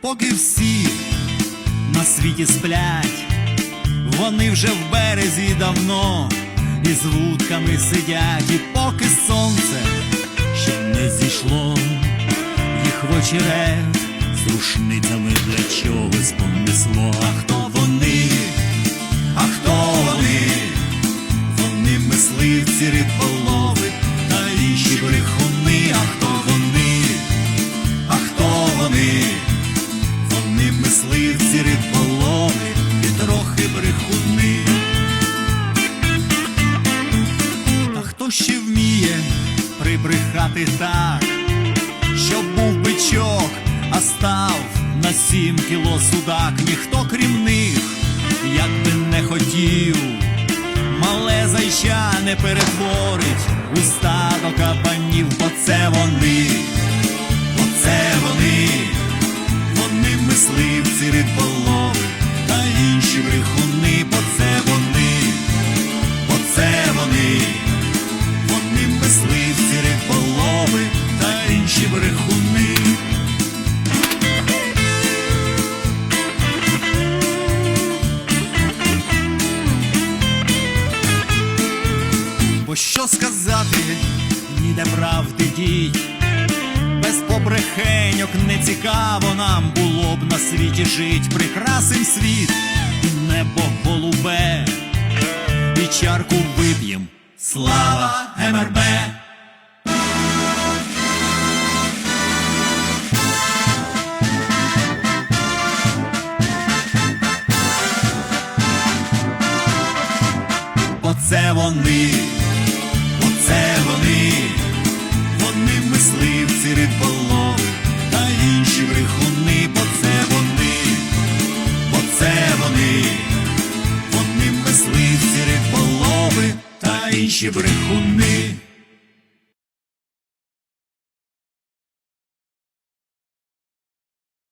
поки всі на світі сплять, вони вже в березі давно і з вудками сидять, і поки сонце ще не зійшло, їх в очерет з рушницями для чогось понесло. А хто вони? А хто вони? Вони мисливці риболови мисливці риболови і трохи брехуни. Та хто ще вміє прибрехати так, щоб був бичок, а став на сім кіло судак, ніхто крім них, як би не хотів, мале зайча не перетворить у стадо кабанів, бо це вони, та інші брехуни. Бо що сказати, ніде правди дій, без побрехеньок не цікаво нам було б на світі жить, прикрасим світ, небо голубе, і чарку вип'єм. Слава МРБ! Вони, оце вони, вони мисливці риболови та інші брехуни, бо це вони, бо це вони, вони мисливці риболови та інші брехуни.